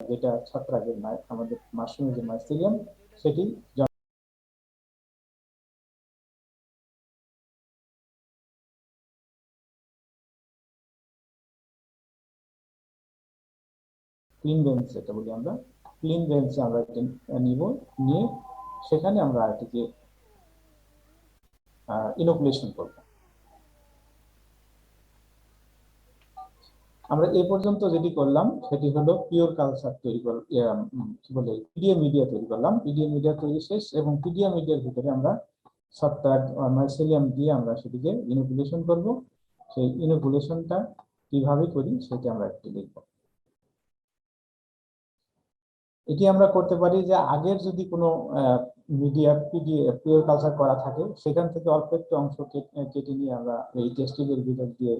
যেটা ছত্রাকের আমাদের মাশরুমের যে মাইসেলিয়াম সেটি ক্লিন বেঞ্চ যেটা বলি আমরা। ক্লিন বেঞ্চে আমরা নিব। নিয়ে সেখানে আমরা এটিকে ইনোকুলেশন করব। আমরা এ পর্যন্ত যেটি করলাম, সেটি হলো পিওর কালচার তৈরি কর কি বলে পিডিএ মিডিয়া তৈরি করলাম। পিডিএ মিডিয়া তৈরি শেষ এবং পিডিএ মিডিয়ার ভিতরে আমরা সত্তার মাইসেলিয়াম দিয়ে আমরা সেটিকে ইনোকুলেশন করব। সেই ইনোকুলেশনটা কীভাবে করি, সেটি আমরা একটু দেখব। এটি আমরা করতে পারি যে আগের যদি কোনো মিডিয়া পিডিএফ পিওর কালচার করা থাকে, সেখান থেকে অল্প একটু অংশ কেটে নিয়ে আমরা এই টেস্টিংয়ের ভিতর দিয়ে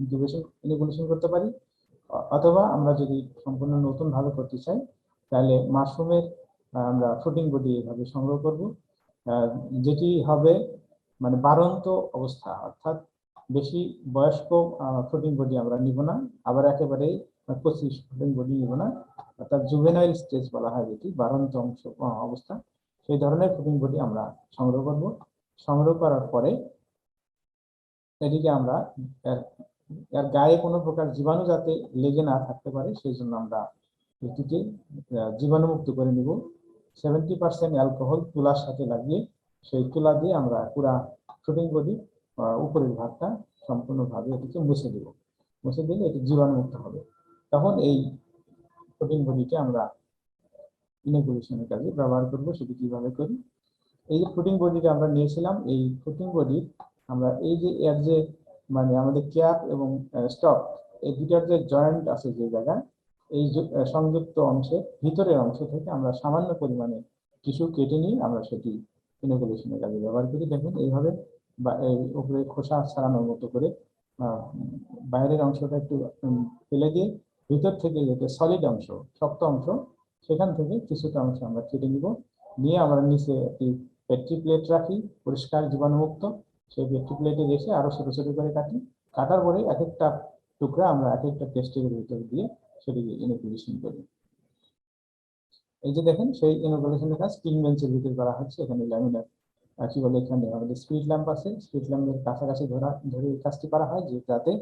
ইনকিউবেশন ইনকিউবেশন করতে পারি। অথবা আমরা যদি সম্পূর্ণ নতুন ভাবে করতে চাই, তাহলে মাশরুমের আমরা ফ্রুটিং বডি এভাবে সংগ্রহ করব। যেটি হবে মানে বাড়ন্ত অবস্থা, অর্থাৎ বেশি বয়স্ক ফ্রুটিং বডি আমরা নিব না। আবার একেবারে ফ্রুটিং বডি না জুভেনাইল স্টেজ বলা হয় যেটি বাড়ন্ত অংশ অবস্থা। সেই ধরনের ফুটিং বডি আমরা সংগ্রহ করব। সংগ্রহ করার পরে এটিকে আমরা এর- গায়ে কোনো প্রকার জীবাণু যাতে লেগে না থাকতে পারে, সেই জন্য আমরা এটিকে জীবাণুমুক্ত করে নিব। সেভেন্টি পার্সেন্ট অ্যালকোহল তুলার সাথে লাগিয়ে সেই তুলা দিয়ে আমরা পুরা ফুটিং বডি উপরের ভাগটা সম্পূর্ণভাবে এটিকে মুছে দেব। মুছে দিলে এটি জীবাণুমুক্ত হবে। তখন এই প্রোটিন বডিকে আমরা ইনোকুলেশনের কাজে ব্যবহার করব, সেটি কীভাবে করি? এই যে ফুটিং বডিটা আমরা নিয়েছিলাম, এই ফুটিং বডি আমরা এই যে এর যে মানে আমাদের ক্যাপ এবং স্টক, এই দুটার যে জয়েন্ট আছে যে জায়গায়, এই সংযুক্ত অংশের ভিতরের অংশ থেকে আমরা সামান্য পরিমাণে টিস্যু কেটে নিয়ে আমরা সেটি ইনোকুলেশনের কাজে ব্যবহার করি। দেখুন, এইভাবে বা উপরে খোসা ছাড়ানোর মতো করে বাইরের অংশটা একটু ফেলে দিয়ে ভিতর থেকে যেটা সলিড অংশ, শক্ত অংশ, সেখান থেকে কিছুটা অংশ আমরা কেটে নিব। নিয়ে আমরা নিচে একটি পেট্রি প্লেট রাখি, পরিষ্কার জীবাণুমুক্ত। সেই পেট্রি প্লেটে রেখে আরও ছোট ছোট করে কাটি। কাটার পরে এক একটা টুকরা আমরা এক একটা টেস্টের ভিতরে দিয়ে সেটিকে ইনোকুলেশন করি। এই যে দেখেন, সেই ইনোকুলেশনের কাজ স্ক্রিন বেঞ্চের ভিতরে করা হচ্ছে। এখানে ল্যামিনার কি বলে এখানে? আমাদের স্পিড ল্যাম্প আছে। স্পিড ল্যাম্পের কাছাকাছি ধরা, ধরে কাজটি করা হয় যে যাতে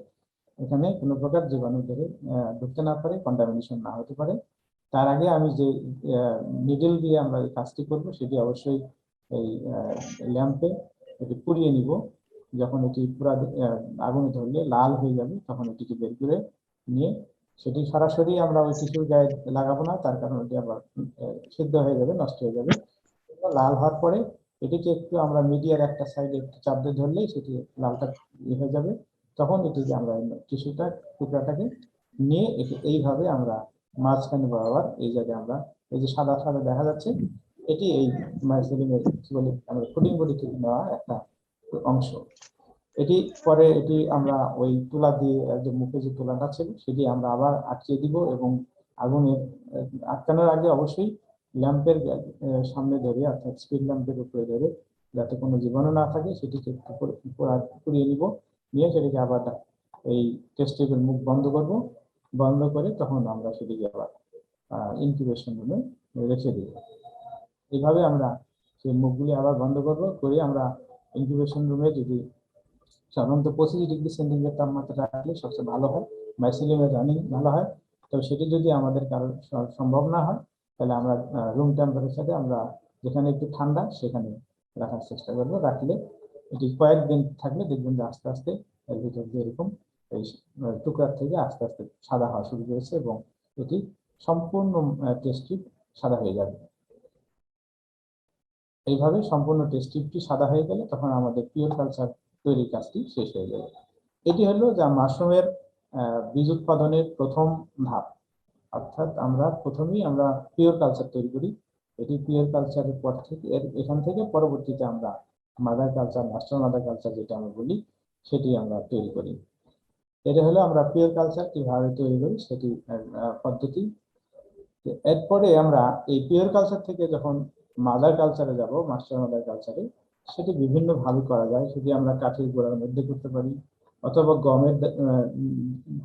এখানে কোনো প্রকার জীবাণু ধরে ঢুকতে না পারে কন্টামিনেশন না হতে পারে। তার আগে আমি যে নিডল দিয়ে আমরা এই কাজটি করব, সেটি অবশ্যই এই ল্যাম্পে এটি পুড়িয়ে নিব। যখন এটি পুরা আগুনে ধরলে লাল হয়ে যাবে, তখন এটিকে বের করে নিয়ে, সেটি সরাসরি আমরা ওই টিস্যুর গায়ে লাগাবো না, তার কারণ এটি আবার সিদ্ধ হয়ে যাবে, নষ্ট হয়ে যাবে। লাল হওয়ার পরে এটিকে একটু আমরা মিডিয়ার একটা সাইডে একটু চাপ দিয়ে ধরলেই সেটি লালটা ইয়ে হয়ে যাবে। তখন এটিকে আমরা টিস্যুটা টুকরাটাকে নিয়ে এইভাবে আমরা মাঝখানে বরাবর এই জায়গায় আমরা এই যে সাদা সাদা দেখা যাচ্ছে, এটি এই মাইসেলিমের কি বলে আমরা ফুডিং বডি থেকে নেওয়া একটা অংশ। এটি পরে এটি আমরা ওই তুলা দিয়ে যে মুখে যে তুলাটা ছিল সেটি আমরা আবার আটকিয়ে দিব এবং আগুনে, আটকানোর আগে অবশ্যই ল্যাম্পের সামনে ধরে, অর্থাৎ স্পিড ল্যাম্পের উপরে ধরে যাতে কোনো জীবাণু না থাকে, সেটিকে পুড়িয়ে নিব। নিয়ে সেটিকে আবার এই টেস্টেবল মুখ বন্ধ করব। বন্ধ করে তখন আমরা সেটিকে আবার ইনকিউবেশন রুমে রেখে দিব। এইভাবে আমরা সেই মুখগুলি আবার বন্ধ করব। করে আমরা ইনকিউবেশন রুমে যদি সাধারণত পঁচিশ ডিগ্রি সেন্টিগ্রেড তাপমাত্রা রাখলে সবচেয়ে ভালো হয়। মাইসিলিয়ামের রানিং ভালো হয়। তবে সেটি যদি আমাদের কারোর সম্ভব না হয়, তাহলে আমরা রুম টেম্পারেচারে আমরা যেখানে একটু ঠান্ডা সেখানে রাখার চেষ্টা করব। রাখলে এটি কয়েকদিন থাকলে দেখবেন যে আস্তে আস্তে এর ভিতর দিয়ে এরকম এই টুকরার থেকে আস্তে আস্তে সাদা হওয়া শুরু করেছে এবং এটি সম্পূর্ণ টেস্টটি সাদা হয়ে যাবে। এইভাবে সম্পূর্ণ টেস্ট সাদা হয়ে গেলে তখন আমাদের পিওর কালচার তৈরির কাজটি শেষ হয়ে যাবে। এটি হলো যা মাশরুমের বীজ উৎপাদনের প্রথম ধাপ। অর্থাৎ আমরা প্রথমেই আমরা পিওর কালচার তৈরি করি। এটি পিওর কালচারের পর থেকে, এর এখান থেকে পরবর্তীতে আমরা mother culture master mother culture যেটা আমরা বলি, সেটি আমরা তৈরি করি। এটা হলো আমরা পিওর কালচার কীভাবে তৈরি করি সেটি পদ্ধতি। এরপরে আমরা এই পিওর কালচার থেকে যখন মাদার কালচারে যাব মাস্টার মাদার কালচারে সেটি বিভিন্ন ভাবে করা যায়। সেটি আমরা কাঠের গোড়ার মধ্যে করতে পারি, অথবা গমের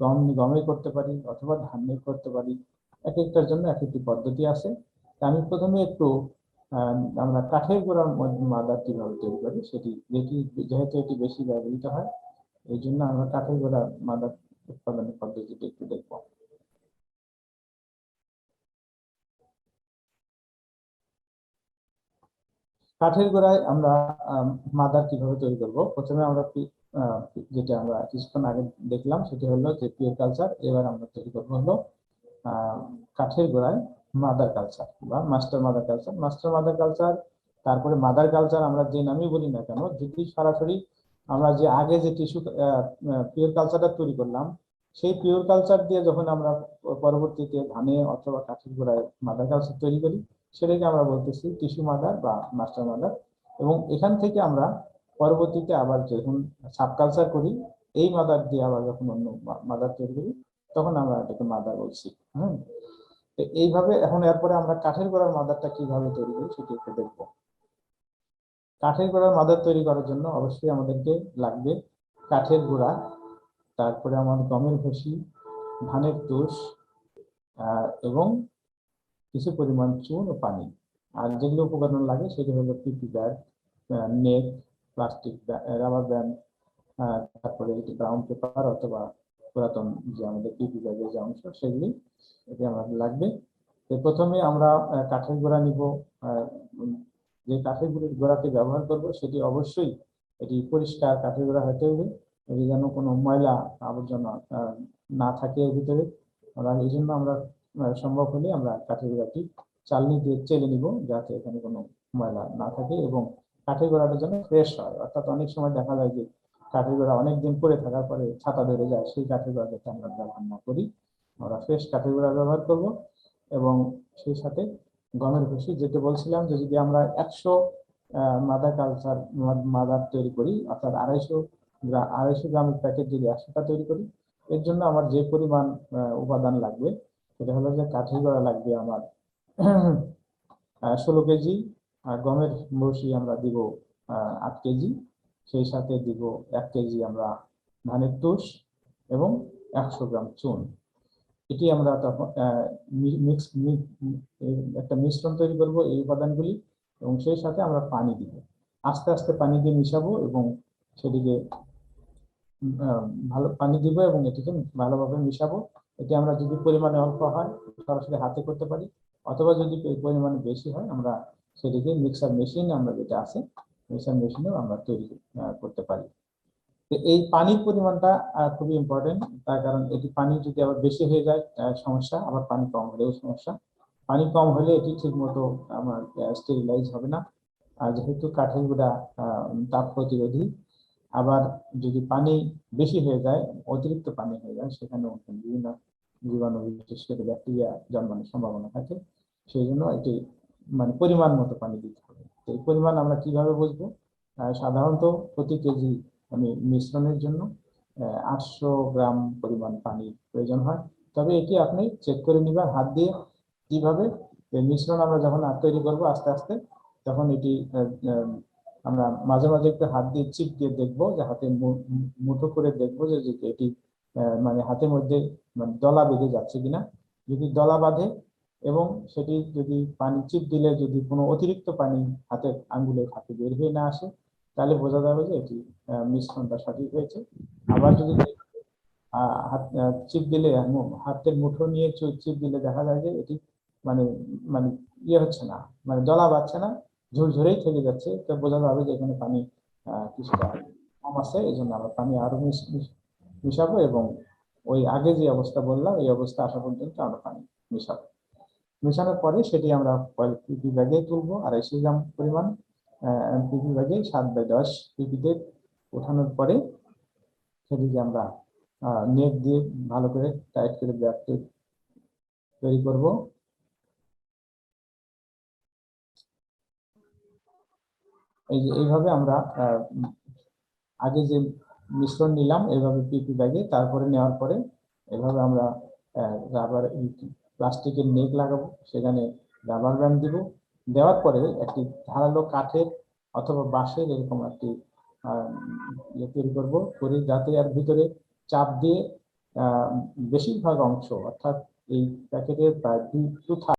গম, গমে করতে পারি, অথবা ধানের করতে পারি। এক একটার জন্য এক একটি পদ্ধতি আছে। আমি প্রথমে একটু আমরা কাঠের গোড়ার মাদার কীভাবে তৈরি করি। সেটি যেটি, যেহেতু এটি বেশি ব্যবহৃত হয়, এই জন্য আমরা কাঠের গোড়ার মাদার উৎপাদনের পদ্ধতিটি একটু দেখব। কাঠের গোড়ায় আমরা মাদার কীভাবে তৈরি করব? প্রথমে আমরা যেটা আমরা কিছুক্ষণ আগে দেখলাম, সেটি হলো যে পিওর কালচার এবার আমরা তৈরি করব হলো কাঠের গোড়ায় মাদার কালচার বা master mother culture master mother culture তারপরে মাদার কালচার আমরা যে নামই বলি না কেন, যদি সরাসরি আমরা যে আগে যে টিস্যু পিওর কালচারটা তৈরি করলাম, সেই পিওর কালচার দিয়ে যখন আমরা পরবর্তীতে ধানে অথবা কাঠের গোড়ায় মাদার কালচার তৈরি করি, সেটাকে আমরা বলতেছি টিস্যু মাদার বা মাস্টার মাদার এবং এখান থেকে আমরা পরবর্তীতে আবার যখন সাব কালচার করি, এই মাদার দিয়ে আবার যখন অন্য মাদার তৈরি করি, তখন আমরা এটাকে মাদার বলছি। হ্যাঁ এইভাবে এখন এরপরে আমরা কাঠের গোড়ার মাদারটা কীভাবে তৈরি করি সেটি একটু দেখব। কাঠের গোড়ার মাদার তৈরি করার জন্য অবশ্যই আমাদেরকে লাগবে কাঠের গোড়া, তারপরে আমার গমের ভুসি, ধানের তুষ এবং কিছু পরিমাণ চুন ও পানি। আর যেগুলো উপকরণ লাগে সেগুলো হলো PP bag net, plastic rubber band তারপরে ব্রাউন পেপার অথবা পুরাতন যে আমাদের পিপি ব্যাগের যে অংশ সেগুলি এটি আমাদের লাগবে। তো প্রথমে আমরা কাঠের গোড়া নিব। যে কাঠের গোড়াটি ব্যবহার করব, সেটি অবশ্যই এটি পরিষ্কার কাঠের গোড়া হতে হবে। এটি যেন কোনো ময়লা, আবর্জনা না থাকে এর ভিতরে। আমরা এই জন্য আমরা সম্ভব হলে আমরা কাঠের গোড়াটি চালনি দিয়ে চেলে নিব, যাতে এখানে কোনো ময়লা না থাকে এবং কাঠের গোড়াটা যেন ফ্রেশ হয়। অর্থাৎ অনেক সময় দেখা যায় যে কাঠের গোড়া অনেকদিন পরে থাকার পরে ছাতা ধরে যায়, সেই কাঠের গোড়া যাতে আমরা ব্যবহার না করি। আমরা ফ্রেশ কাঠের গোড়া ব্যবহার করব এবং সেই সাথে গমের ভুসি, যেটা বলছিলাম যে যদি আমরা একশো মাদার কালচার মাদার তৈরি করি, অর্থাৎ আড়াইশো গ্রাম আড়াইশো গ্রামের প্যাকেট যদি একশোটা তৈরি করি, এর জন্য আমার যে পরিমাণ উপাদান লাগবে, সেটা হলো যে কাঠি গড়া লাগবে আমার ষোলো কেজি, আর গমের বসি আমরা দিব আট কেজি। সেই সাথে দিব এক কেজি আমরা ধানের তুষ এবং একশো গ্রাম চুন। এটি আমরা মিক্স একটা মিশ্রণ তৈরি করব এই উপাদানগুলি এবং সেই সাথে আমরা পানি দিব। আস্তে আস্তে পানি দিয়ে মিশাবো এবং সেটিকে ভালো পানি দিব এবং এটিকে ভালোভাবে মিশাবো। এটি আমরা যদি পরিমাণে অল্প হয়, সরাসরি হাতে করতে পারি, অথবা যদি পরি- পরিমাণে বেশি হয়, আমরা সেটিকে মিক্সার মেশিন আমরা যেটা আছে মিক্সার মেশিনেও আমরা তৈরি করতে পারি। তো এই পানির পরিমাণটা খুবই ইম্পর্টেন্ট তার কারণ এটি পানি যদি আবার বেশি হয়ে যায় সমস্যা। আবার পানি কম হলেও সমস্যা। পানি কম হলে এটি ঠিক মতো আমার স্টেরিলাইজ হবে না। আর যেহেতু কাঠের গুঁড়া তাপ প্রতিরোধী, আবার যদি পানি বেশি হয়ে যায়, অতিরিক্ত পানি হয়ে যায় সেখানে বিভিন্ন জীবাণু, বিশেষ করে ব্যাকটেরিয়া জন্মানোর সম্ভাবনা থাকে। সেই জন্য এটি মানে পরিমাণ মতো পানি দিতে হবে। এই পরিমাণ আমরা কীভাবে বুঝব? সাধারণত প্রতি কেজি আমি মিশ্রণের জন্য আটশো গ্রাম পরিমাণ পানি প্রয়োজন হয়। তবে এটি আপনি চেক করে নিবেন, হাত দিয়ে কীভাবে মিশ্রণ আমরা যখন আর তৈরি করব আস্তে আস্তে, তখন এটি আমরা মাঝে মাঝে একটু হাত দিয়ে চিপ দিয়ে দেখব যে হাতে মুঠো করে দেখব যে এটি মানে হাতের মধ্যে মানে দলা বেঁধে যাচ্ছে কিনা। যদি দলা বাঁধে এবং সেটি যদি পানি চিপ দিলে যদি কোনো অতিরিক্ত পানি হাতের আঙ্গুলের হাতে বের হয়ে না আসে, তাহলে বোঝা যাবে যে এটি মিশ্রণটা সঠিক হয়েছে। আবার যদি হাত চিপ দিলে হাতের মুঠো নিয়ে চিপ দিলে দেখা যায় যে এটি মানে মানে ইয়ে হচ্ছে না মানে দলা বাড়ছে না, ঝুরঝুরেই থেকে যাচ্ছে, তো বোঝা যাবে যে এখানে পানি কিছুটা কম আছে এই জন্য আমরা পানি আরও মিশ- মিশ- মিশাবো এবং ওই আগে যে অবস্থা বললাম, এই অবস্থা আসা পর্যন্ত আমরা পানি মিশাবো। মেশানোর পরে সেটি আমরা পিপি ব্যাগে তুলবো, আড়াইশো গ্রাম পরিমাণ পিপি ব্যাগে সাত বাই দশ পিপিতে ওঠানোর পরে সেটিকে আমরা নেট দিয়ে ভালো করে টাইট করে ব্যাগটি তৈরি করব। এই যে এইভাবে আমরা আগে যে মিশ্রণ নিলাম এইভাবে পিপি ব্যাগে, তারপরে নেওয়ার পরে এভাবে আমরা রাবার প্লাস্টিকের নেক লাগাবো, সেখানে রাবার ব্যান্ড দিব। দেওয়ার পরে একটি ধারালো কাঠের অথবা বাঁশের এরকম একটি ইয়ে তৈরি করব করে যাতে এর ভিতরে চাপ দিয়ে বেশিরভাগ অংশ অর্থাৎ এই প্যাকেটের প্রায় দুই